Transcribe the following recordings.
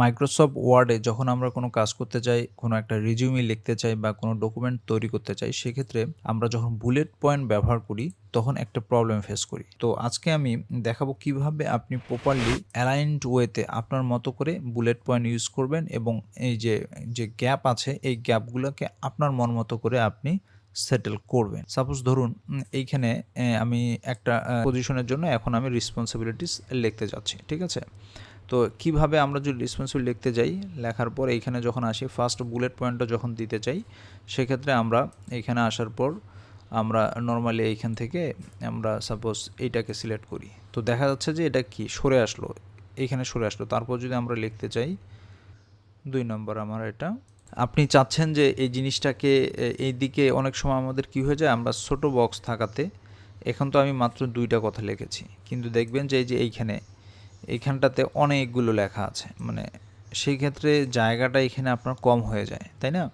Microsoft ওয়ার্ডে যখন আমরা কোনো কাজ করতে চাই, কোনো একটা রিজিউমি লিখতে চাই বা কোনো ডকুমেন্ট তৈরি করতে চাই, সেক্ষেত্রে আমরা যখন বুলেট পয়েন্ট ব্যবহার করি, তখন একটা প্রবলেম ফেস করি। তো আজকে আমি দেখাবো কীভাবে আপনি প্রপারলি অ্যালাইনড ওয়েতে আপনার মতো করে বুলেট পয়েন্ট ইউজ করবেন এবং এই যে যে গ্যাপ আছে, এই গ্যাপগুলোকে আপনার মন মতো করে আপনি সেটেল করবেন। সাপোজ ধরুন এইখানে আমি একটা পজিশনের জন্য এখন আমি রেসপন্সিবিলিটিস লিখতে যাচ্ছি, ঠিক আছে? তো কীভাবে আমরা যদি রেসপন্সিবল লিখতে যাই, লেখার পর এইখানে যখন আসি ফার্স্ট বুলেট পয়েন্টটা যখন দিতে চাই, সেক্ষেত্রে আমরা এইখানে আসার পর আমরা নর্মালি এইখান থেকে আমরা সাপোজ এইটাকে সিলেক্ট করি। তো দেখা যাচ্ছে যে এটা কি, সরে আসলো, এইখানে সরে আসলো। তারপর যদি আমরা লিখতে চাই, দুই নম্বর আমার এটা, আপনি চাচ্ছেন যে এই জিনিসটাকে, এই দিকে অনেক সময় আমাদের কি হয়ে যায়, আমরা ছোট বক্স থাকাতে, এখন তো আমি মাত্র দুইটা কথা লিখেছি। কিন্তু দেখবেন যে এই যে এইখানে এইখানটাতে অনেকগুলো লেখা আছে। মানে সেই ক্ষেত্রে জায়গাটা এখানে আপনার কম হয়ে যায়, তাই না?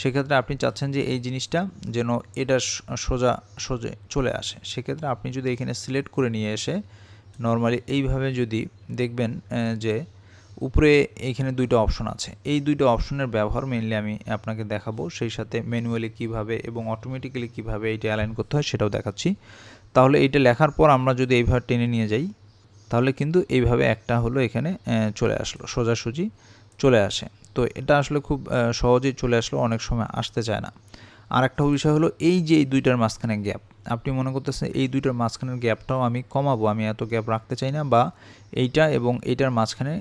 সেক্ষেত্রে আপনি চাচ্ছেন যে এই জিনিসটা যেন এটা সোজা, সোজে চলে আসে। সেক্ষেত্রে আপনি যদি এখানে সিলেক্ট করে নিয়ে এসে নর্মালি এইভাবে যদি দেখবেন যে উপরে এইখানে দুইটা অপশন আছে। এই দুইটা অপশনের ব্যবহার মেইনলি আমি আপনাকে দেখাবো। সেই সাথে ম্যানুয়ালি কীভাবে এবং অটোমেটিক্যালি কীভাবে এইটা অ্যালাইন করতে হয় সেটাও দেখাচ্ছি। তাহলে এইটা লেখার পর আমরা যদি এইভাবে টেনে নিয়ে যাই তাহলে কিন্তু এইভাবে একটা হলো এখানে চলে আসলো, সোজাসুজি চলে আসে। তো এটা আসলে খুব সহজেই চলে আসলো, অনেক সময় আসতে চায় না। আর একটা বিষয় হলো এই যে এই দুইটার মাঝখানে গ্যাপ, আপনি মনে করতেছেন এই দুইটার মাঝখানের গ্যাপটাও আমি কমাবো, আমি এত গ্যাপ রাখতে চাই না বা এইটা এবং এইটার মাঝখানে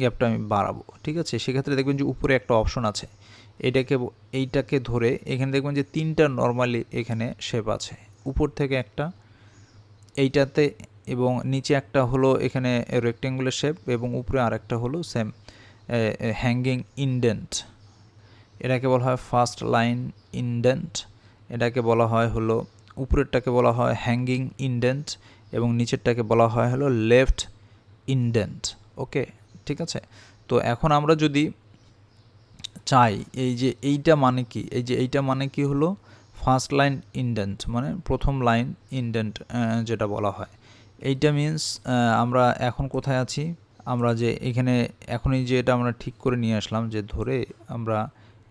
গ্যাপটা আমি বাড়াবো, ঠিক আছে? সেক্ষেত্রে দেখবেন যে উপরে একটা অপশন আছে, এটাকে এইটাকে ধরে এখানে দেখবেন যে তিনটা নর্মালি এখানে শেপ আছে। উপর থেকে একটা, এইটাতে এবং নিচে একটা হলো এখানে রেক্টেঙ্গুলার শেপ এবং উপরে আরেকটা হলো সেম হ্যাঙ্গিং ইন্ডেন্ট এটাকে বলা হয় ফার্স্ট লাইন ইন্ডেন্ট এটাকে বলা হয় হলো, উপরেরটাকে বলা হয় হ্যাঙ্গিং ইন্ডেন্ট এবং নিচেরটাকে বলা হয় হলো লেফট ইন্ডেন্ট ওকে? ঠিক আছে? তো এখন আমরা যদি চাই, এই যে এইটা মানে কি? এই যে এইটা মানে কি হলো? ফার্স্ট লাইন ইন্ডেন্ট মানে প্রথম লাইন ইন্ডেন্ট যেটা বলা হয়। এইটা মিন্স আমরা এখন কোথায় আছি? আমরা যে এখানে এখনই যে এটা আমরা ঠিক করে নিয়ে আসলাম, যে ধরে আমরা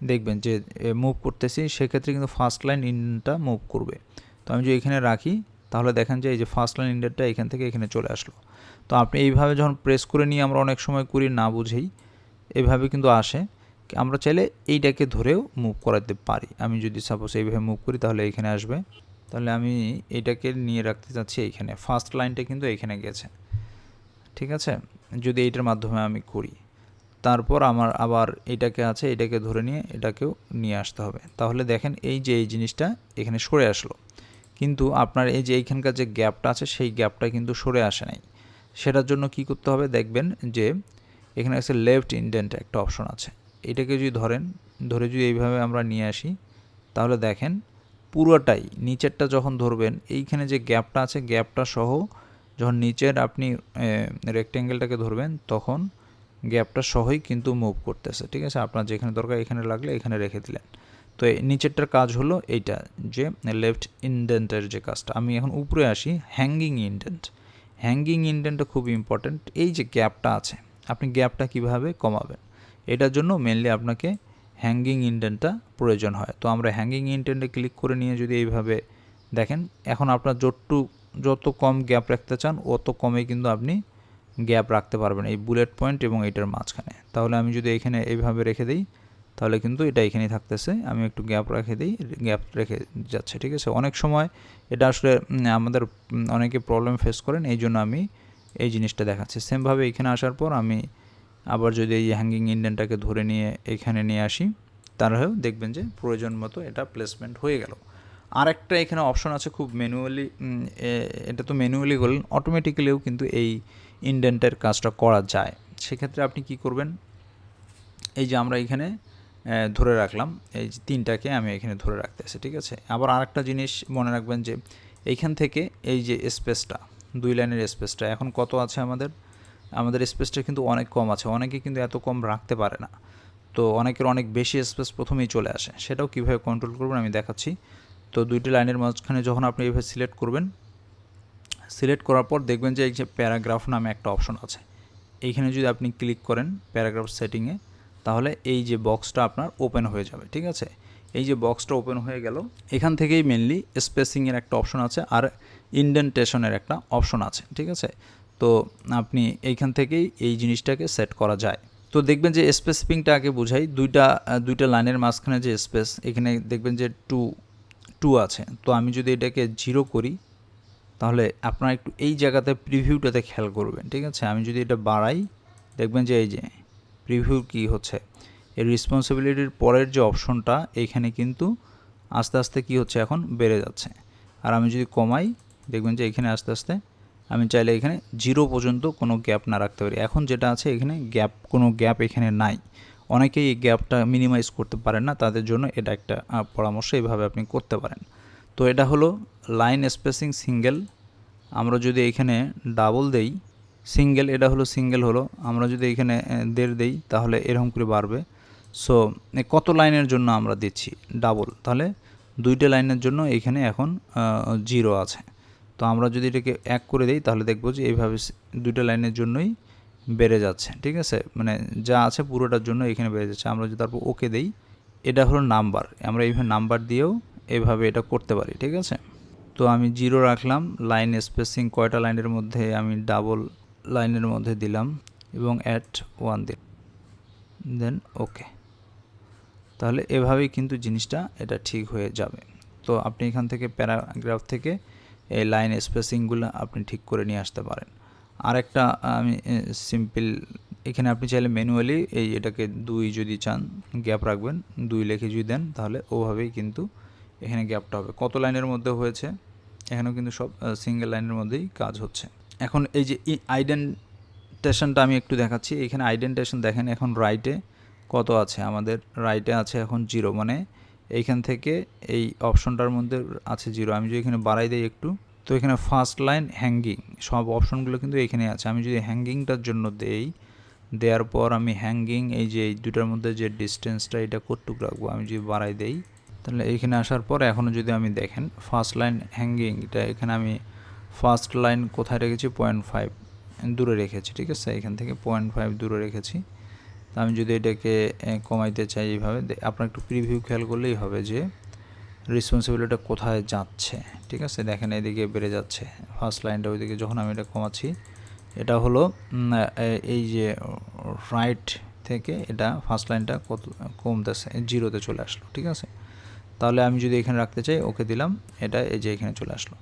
দেখবেন যে মুভ করতেছি, সেক্ষেত্রে কিন্তু ফার্স্ট লাইন ইন্ডেন্টটা মুভ করবে। তো আমি যদি এখানে রাখি, তাহলে দেখেন যে এই যে ফার্স্ট লাইন ইন্ডেন্টটা এখান থেকে এখানে চলে আসলো। তো আপনি এইভাবে যখন প্রেস করে নিয়ে আমরা অনেক সময় করি, না বুঝেই, এভাবে কিন্তু আসে। আমরা চাইলে এইটাকে ধরেও মুভ করাতে পারি। আমি যদি সাপোজ এইভাবে মুভ করি, তাহলে এখানে আসবে। তাহলে আমি এটাকে নিয়ে রাখতে চাচ্ছি এইখানে। ফার্স্ট লাইনটা কিন্তু এইখানে গেছে। ঠিক আছে? যদি এইটার মাধ্যমে আমি করি, তারপর আমার আবার এটাকে আছে, এটাকে ধরে নিয়ে এটাকেও নিয়ে আসতে হবে। তাহলে দেখেন এই যে এই জিনিসটা এখানে সরে আসলো। কিন্তু আপনার এই যে এইখানকার যে গ্যাপটা আছে, সেই গ্যাপটা কিন্তু সরে আসে নাই। সেটার জন্য কি করতে হবে দেখবেন যে, এখানে আছে লেফট ইন্ডেন্ট একটা অপশন আছে। এটাকে যদি ধরেন, ধরে যদি এইভাবে আমরা নিয়ে আসি, তাহলে দেখেন পুরোটাই, নিচেরটা যখন ধরবেন, এইখানে যে গ্যাপটা আছে, গ্যাপটা সহ যখন নিচের আপনি রেক্টেঙ্গেলটাকে ধরবেন, তখন গ্যাপটা সহই কিন্তু মুভ করতেছে, ঠিক আছে? আপনার যেখানে দরকার এখানে লাগলে এখানে রেখে দিলেন। তো নিচেরটার কাজ হলো এইটা, যে লেফট ইন্ডেন্টের যে কাজটা, আমি এখন উপরে আসি হ্যাঙ্গিং ইন্ডেন্ট হ্যাঙ্গিং ইন্ডেন্টটা খুব ইম্পর্ট্যান্ট এই যে গ্যাপটা আছে, আপনি গ্যাপটা কীভাবে কমাবেন, এটার জন্য মেনলি আপনাকে হ্যাঙ্গিং ইন্ডেন্টটা প্রয়োজন হয়। তো আমরা হ্যাঙ্গিং ইন্ডেন্টে ক্লিক করে নিয়ে যদি এইভাবে দেখেন, এখন আপনার যতটু, যত কম গ্যাপ রাখতে চান, অত কমে কিন্তু আপনি গ্যাপ রাখতে পারবেন এই বুলেট পয়েন্ট এবং এটার মাঝখানে। তাহলে আমি যদি এখানে এইভাবে রেখে দিই, তাহলে কিন্তু এটা এখানেই থাকতেছে। আমি একটু গ্যাপ রেখে দিই গ্যাপ রেখে যাচ্ছে, ঠিক আছে? অনেক সময় এটা আসলে আমাদের অনেকে প্রবলেম ফেস করেন এই জন্য আমি এই জিনিসটা দেখাচ্ছি। সেমভাবে এখানে আসার পর আমি আবার যদি এই হ্যাঙ্গিং ইন্ডেনটাকে ধরে নিয়ে এখানে নিয়ে আসি তাহলেও দেখবেন যে প্রয়োজন মতো এটা প্লেসমেন্ট হয়ে গেল। আর একটা এখানে অপশন আছে খুব ম্যানুয়ালি এটা তো ম্যানুয়ালি করলেন অটোমেটিক্যালিও কিন্তু এই ইন্ডেন্টের কাজটা করা যায়। সেক্ষেত্রে আপনি কি করবেন? এই যে আমরা এখানে ধরে রাখলাম, এই যে তিনটাকে আমি এখানে ধরে রাখতে রাখতেছি ঠিক আছে? আবার আরেকটা জিনিস মনে রাখবেন যে এইখান থেকে এই যে স্পেসটা দুই লাইনের স্পেসটা এখন কত আছে আমাদের? আমাদের স্পেসটা কিন্তু অনেক কম আছে। অনেকে কিন্তু এত কম রাখতে পারে না। তো অনেকের অনেক বেশি স্পেস প্রথমেই চলে আসে। সেটাও কীভাবে কন্ট্রোল করবেন আমি দেখাচ্ছি। তো দুইটি লাইনের মাঝখানে যখন আপনি এইভাবে সিলেক্ট করবেন সিলেক্ট করার পর দেখবেন যে এই যে প্যারাগ্রাফ নামে একটা অপশন আছে। এইখানে যদি আপনি ক্লিক করেন প্যারাগ্রাফ সেটিংয়ে তাহলে এই যে বক্সটা আপনার ওপেন হয়ে যাবে, ঠিক আছে? এই যে বক্সটা ওপেন হয়ে গেল, এখান থেকেই মেনলি স্পেসিংয়ের একটা অপশন আছে আর ইন্ডেন্টেশনের একটা অপশন আছে, ঠিক আছে? তো আপনি এইখান থেকেই এই জিনিসটাকে সেট করা যায়। তো দেখবেন যে স্পেসিফিংটা আগে বোঝাই, দুইটা দুইটা লাইনের মাঝখানে যে স্পেস এখানে দেখবেন যে টু টু আছে। তো আমি যদি এটাকে জিরো করি, তাহলে আপনারা একটু এই জায়গাতে প্রিভিউটাতে খেয়াল করবেন, ঠিক আছে? আমি যদি এটা বাড়াই, দেখবেন যে এই যে প্রিভিউ কি হচ্ছে? এই রেসপন্সিবিলিটির পরের যে অপশনটা এইখানে কিন্তু আস্তে আস্তে কি হচ্ছে এখন? বেড়ে যাচ্ছে। আর আমি যদি কমাই, দেখবেন যে এখানে আস্তে আস্তে আমি চাইলে এখানে জিরো পর্যন্ত কোনো গ্যাপ না রাখতে পারি। এখন যেটা আছে, এখানে গ্যাপ কোনো গ্যাপ এখানে নাই। অনেকেই এই গ্যাপটা মিনিমাইজ করতে পারেন না, তাদের জন্য এটা একটা পরামর্শ এইভাবে আপনি করতে পারেন। তো এটা হলো লাইন স্পেসিং সিঙ্গেল আমরা যদি এখানে ডাবল দেই সিঙ্গেল এটা হলো সিঙ্গেল হলো। আমরা যদি এখানে দেড় দেই, তাহলে এরকম করে বাড়বে। সো কত লাইনের জন্য আমরা দিচ্ছি ডাবল তাহলে দুইটা লাইনের জন্য এখানে এখন জিরো আছে। তো আমরা যদি এটাকে এক করে দিই, তাহলে দেখব যে এইভাবে দুইটা লাইনের জন্যই বেড়ে যাচ্ছে, ঠিক আছে? মানে যা আছে পুরোটার জন্য এখানে বেড়ে যাচ্ছে। আমরা যদি তারপর ওকে দেই, এটা হলো নাম্বার। আমরা এইভাবে নাম্বার দিয়েও এভাবে এটা করতে পারি, ঠিক আছে? তো আমি জিরো রাখলাম, লাইন স্পেসিং কয়টা লাইনের মধ্যে আমি ডাবল লাইনের মধ্যে দিলাম এবং অ্যাট ওয়ান দিলাম দেন ওকে। তাহলে এভাবেই কিন্তু জিনিসটা এটা ঠিক হয়ে যাবে। তো আপনি এখান থেকে প্যারাগ্রাফ থেকে এই লাইন স্পেসিংগুলো আপনি ঠিক করে নিয়ে আসতে পারেন। আর একটা আমি সিম্পল এখানে আপনি চাইলে ম্যানুয়ালি এই এটাকে দুই যদি চান গ্যাপ রাখবেন, দুই লিখে যদি দেন, তাহলে ওভাবেই কিন্তু এখানে গ্যাপটা হবে। কত লাইনের মধ্যে হয়েছে? এখানেও কিন্তু সব সিঙ্গেল লাইনের মধ্যেই কাজ হচ্ছে। এখন এই যে আইডেন্টেশনটা আমি একটু দেখাচ্ছি। এখানে আইডেন্টেশন দেখেন, এখন রাইটে কত আছে? আমাদের রাইটে আছে এখন জিরো মানে এইখান থেকে এই অপশনটার মধ্যে আছে জিরো আমি যদি এখানে বাড়াই দিই একটু, তো এখানে ফার্স্ট লাইন হ্যাঙ্গিং সব অপশনগুলো কিন্তু এখানে আছে। আমি যদি হ্যাঙ্গিংটার জন্য দেই, দেওয়ার পর আমি হ্যাঙ্গিং এই যে এই দুটার মধ্যে যে ডিস্টেন্সটা এটা কতটুক রাখব? আমি যদি বাড়াই দেই, তাহলে এইখানে আসার পর এখনও যদি আমি দেখেন ফার্স্ট লাইন হ্যাঙ্গিং এটা এখানে আমি ফার্স্ট লাইন কোথায় রেখেছি? পয়েন্ট ফাইভ দূরে রেখেছি, ঠিক আছে? এখান থেকে পয়েন্ট ফাইভ দূরে রেখেছি। তো আমি যদি এটাকে কমাইতে চাই এইভাবে আপনার একটু প্রিভিউ খেয়াল করলেই হবে যে রেসপন্সিবিলিটিটা কোথায় যাচ্ছে, ঠিক আছে? দেখেন এদিকে বেড়ে যাচ্ছে। ফার্স্ট লাইনটা ওইদিকে যখন আমি এটা কমাচ্ছি, এটা হলো এই যে রাইট থেকে এটা ফার্স্ট লাইনটা কত, কমতেছে জিরোতে চলে আসলো, ঠিক আছে? তাহলে আমি যদি এখানে রাখতে চাই, ওকে দিলাম, এটা এই যে এখানে চলে আসলো।